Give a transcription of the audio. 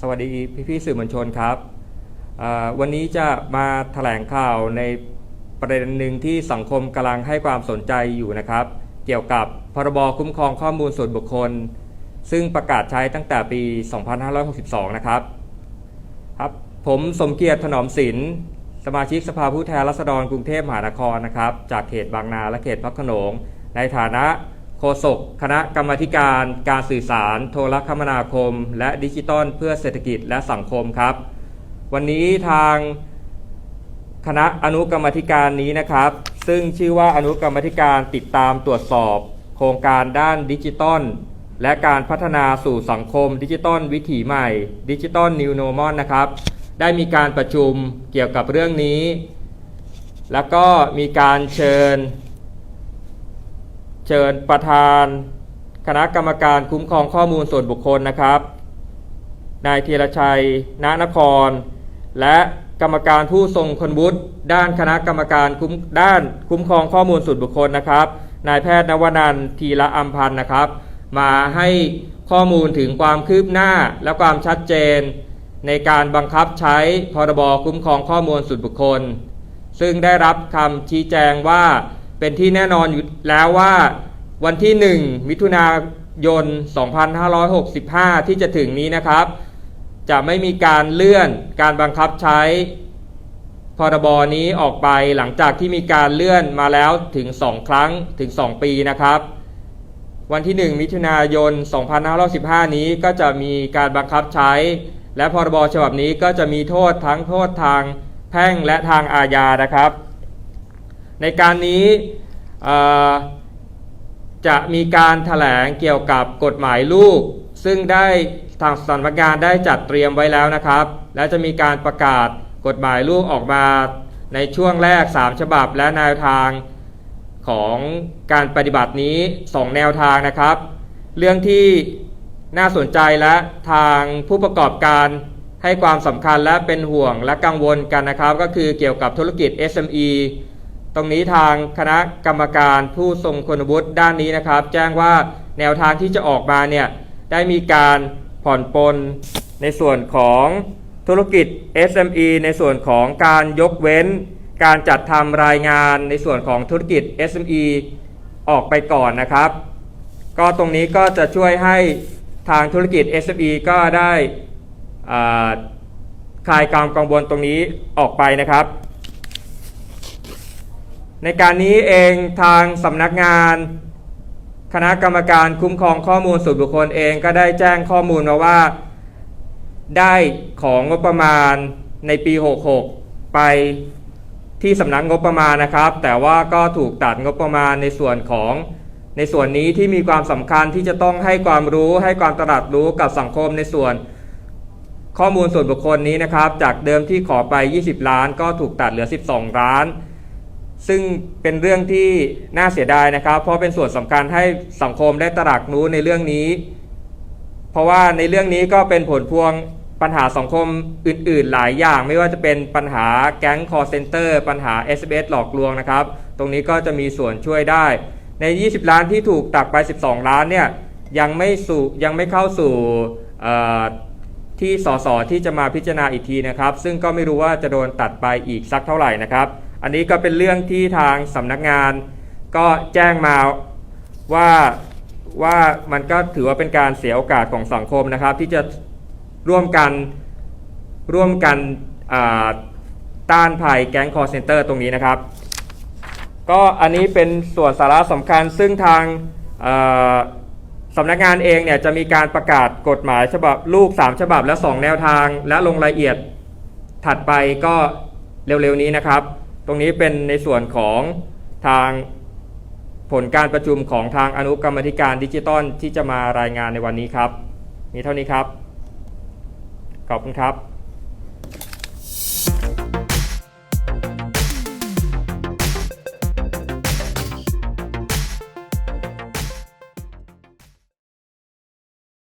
สวัสดีพี่ๆสื่อมวลชนครับ วันนี้จะมาแถลงข่าวในประเด็นหนึ่งที่สังคมกำลังให้ความสนใจอยู่นะครับ เกี่ยวกับพรบคุ้มครองข้อมูลส่วนบุคคล ซึ่งประกาศใช้ตั้งแต่ปี 2562 นะครับครับผมสมเกียรติถนอมศิลป์สมาชิกสภาผู้แทนราษฎรกรุงเทพมหานครนะครับ จากเขตบางนาและเขตพระขนงในฐานะ โฆษกคณะกรรมการ การสื่อสาร โทรคมนาคม และดิจิตอลเพื่อเศรษฐกิจและสังคมครับ วันนี้ทางคณะอนุกรรมธิการนี้นะครับ ซึ่งชื่อว่าอนุกรรมธิการติดตามตรวจสอบ โครงการด้านดิจิตอลและการพัฒนาสู่สังคมดิจิตอลวิถีใหม่ดิจิตอลนิวโนมอนนะครับ ได้มีการประชุมเกี่ยวกับเรื่องนี้ แล้วก็มีการเชิญ เชิญประธาน คณะกรรมการคุ้มครองข้อมูลส่วนบุคคลนะครับ นายธีรชัยณนคร และกรรมการผู้ทรงคุณวุฒิด้านคณะกรรมการคุ้มด้านคุ้มครองข้อมูลส่วนบุคคลนะครับ นายแพทย์นวนันท์ทีละอัมพันธ์นะครับ มาให้ข้อมูลถึงความคืบหน้าและความชัดเจน ในการบังคับใช้พรบคุ้มครองข้อมูลส่วนบุคคล ซึ่งได้รับคำชี้แจงว่า เป็นที่แน่นอนอยู่แล้วว่าวันที่ 1 มิถุนายน 2565 ที่จะถึงนี้นะครับ จะไม่มีการเลื่อนการบังคับใช้พรบนี้ออกไปหลังจากที่มีการเลื่อนมาแล้วถึง 2 ครั้งถึง 2 ปีนะครับ วันที่ 1 มิถุนายน 2515 นี้ก็จะมีการบังคับใช้ และพรบฉบับนี้ก็จะมีโทษทั้งโทษทางแพ่งและทางอาญานะครับ ในการนี้จะมีการถแถลงเกี่ยวกับกฎหมายลูก ซึ่งได้ทางสำนักงานได้จัดเตรียมไว้แล้วนะครับ และจะมีการประกาศกฎหมายลูกออกมาในช่วงแรก 3 ฉบับและแนวทางของการปฏิบัตินี้ 2 แนวทางนะครับ เรื่องที่น่าสนใจและทางผู้ประกอบการให้ความสำคัญและเป็นห่วงและกังวลกันนะครับ ก็คือเกี่ยวกับธุรกิจ SME ตรงนี้ทางคณะกรรมการผู้ทรงคุณวุฒิด้านนี้นะครับ แจ้งว่าแนวทางที่จะออกมาเนี่ยได้มีการผ่อนปลนในส่วนของธุรกิจ SME ในส่วนของการยกเว้น การจัดทำรายงานในส่วนของธุรกิจ SME ออกไปก่อนนะครับ ก็ตรงนี้ก็จะช่วยให้ทางธุรกิจ SME ก็ได้คลายความกังวลตรงนี้ออกไปนะครับ ในการนี้เองทางสำนักงาน คณะกรรมการคุ้มครองข้อมูลส่วนบุคคลเองก็ได้แจ้งข้อมูลมาว่า ได้ของงบประมาณในปี 66 ไปที่สำนักงบประมาณนะครับ แต่ว่าก็ถูกตัดงบประมาณในส่วนของในส่วนนี้ที่มีความสำคัญที่จะต้องให้ความรู้ให้ความตระหนักรู้กับสังคมในส่วน ข้อมูลส่วนบุคคลนี้นะครับ จากเดิมที่ขอไป 20 ล้าน ก็ถูกตัดเหลือ 12 ล้าน ซึ่งเป็นเรื่องที่น่าเสียดายนะครับ เพราะเป็นส่วนสำคัญให้สังคมได้ตระหนักรู้ในเรื่องนี้ เพราะว่าในเรื่องนี้ก็เป็นผลพวงปัญหาสังคมอื่น ๆ หลายอย่าง ไม่ว่าจะเป็นปัญหาแก๊งคอร์เซนเตอร์ปัญหา SMS หลอกลวงนะครับ ตรงนี้ก็จะมีส่วนช่วยได้ ใน 20 ล้านที่ถูกตักไป 12 ล้านเนี่ยยังไม่สู่ยังไม่เข้าสู่ที่สสที่จะมาพิจารณาอีกทีนะครับ ซึ่งก็ไม่รู้ว่าจะโดนตัดไปอีกสักเท่าไหร่นะครับ อันนี้ก็เป็นเรื่องที่ทางสำนักงานก็แจ้งมาว่าว่ามันก็ถือว่าเป็นการเสียโอกาสของสังคมนะครับ ที่จะร่วมกันร่วมกันต้านภัยแก๊งคอร์เซนเตอร์ตรงนี้นะครับ ก็อันนี้เป็นส่วนสาระสำคัญซึ่งทางสำนักงานเองเนี่ยจะมีการประกาศกฎหมายฉบับลูก 3 ฉบับและ 2 แนวทางและลงรายละเอียดถัดไปก็เร็วๆนี้นะครับ รงนี้เป็นในส่วนของทางผลการประชุมของทางอนุกรรมธิการดิจิตอลที่จะมารายงานในวันนี้ครับ มีเท่านี้ครับ ขอบคุณครับ